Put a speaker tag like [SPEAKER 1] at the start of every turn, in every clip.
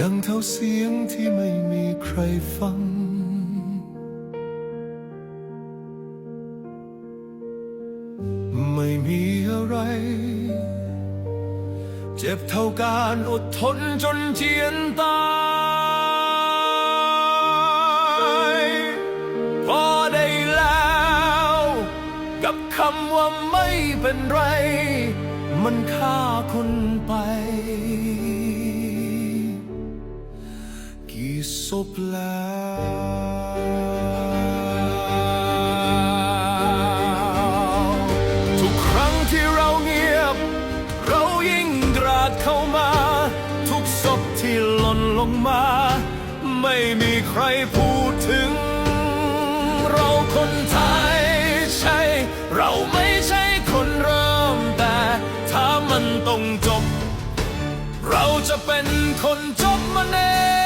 [SPEAKER 1] ดังเท่าเสียงที่ไม่มีใครฟัง ไม่มีอะไร เจ็บเท่าการอดทนจนเจียนตายพอได้แล้ว กับคำว่าไม่เป็นไร มันฆ่าคนไป ศพแล้วทุกครั้งที่เราเงียบ เรายิ่งกราดเข้ามา ทุกศพที่หล่นลงมา ไม่มีใครพูดถึง เราคนไทยใช่ เราไม่ใช่คนเริ่มแต่ ถ้ามันต้องจบ เราจะเป็นคนจบมันเอง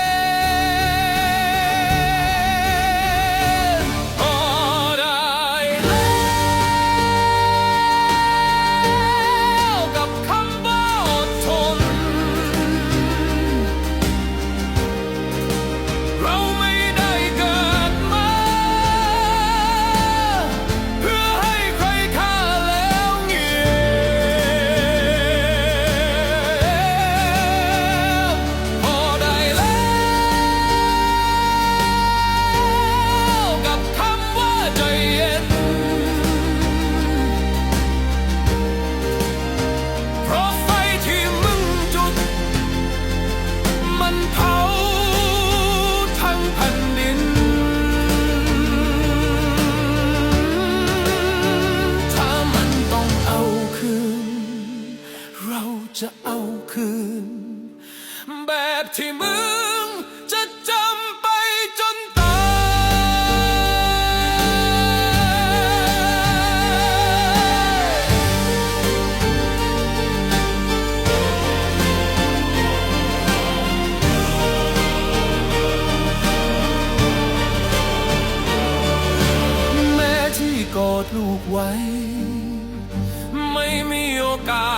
[SPEAKER 1] ม่มีโอกา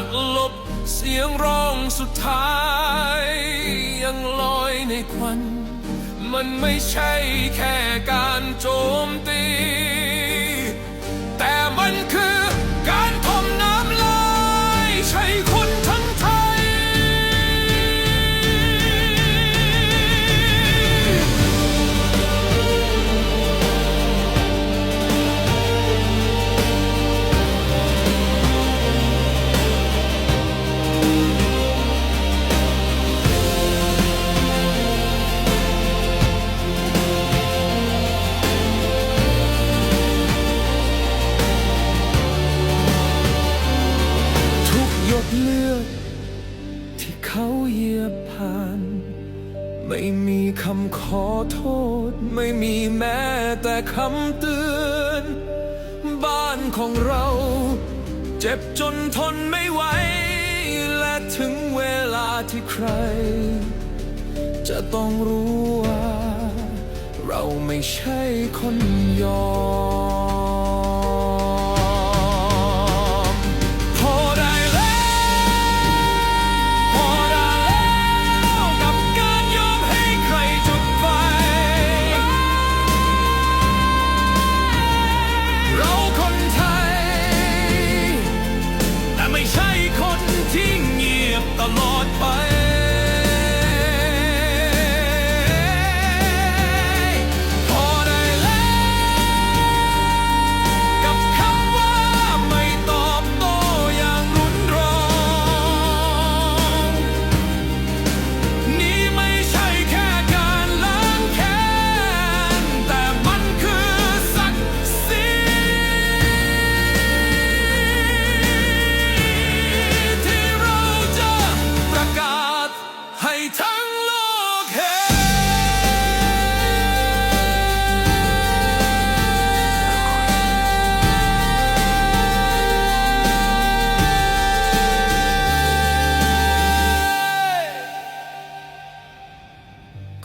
[SPEAKER 1] สลบเสียงร้องสุดท้าย ยังลอยในควัน มันไม่ใช่แค่การโจมตี คำขอโทษ ไม่มีแม้แต่คำเตือน บ้านของเรา เจ็บจนทนไม่ไหว และถึงเวลาที่ใคร จะต้องรู้ว่า เราไม่ใช่คนยอม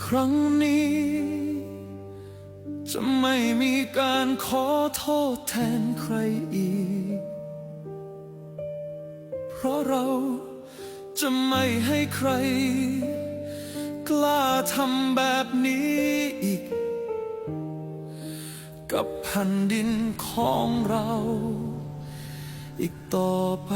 [SPEAKER 1] ครั้งนี้ จะไม่มีการขอโทษแทนใครอีก เพราะเราจะไม่ให้ใคร กล้าทำแบบนี้อีก กับแผ่นดินของเรา อีกต่อไป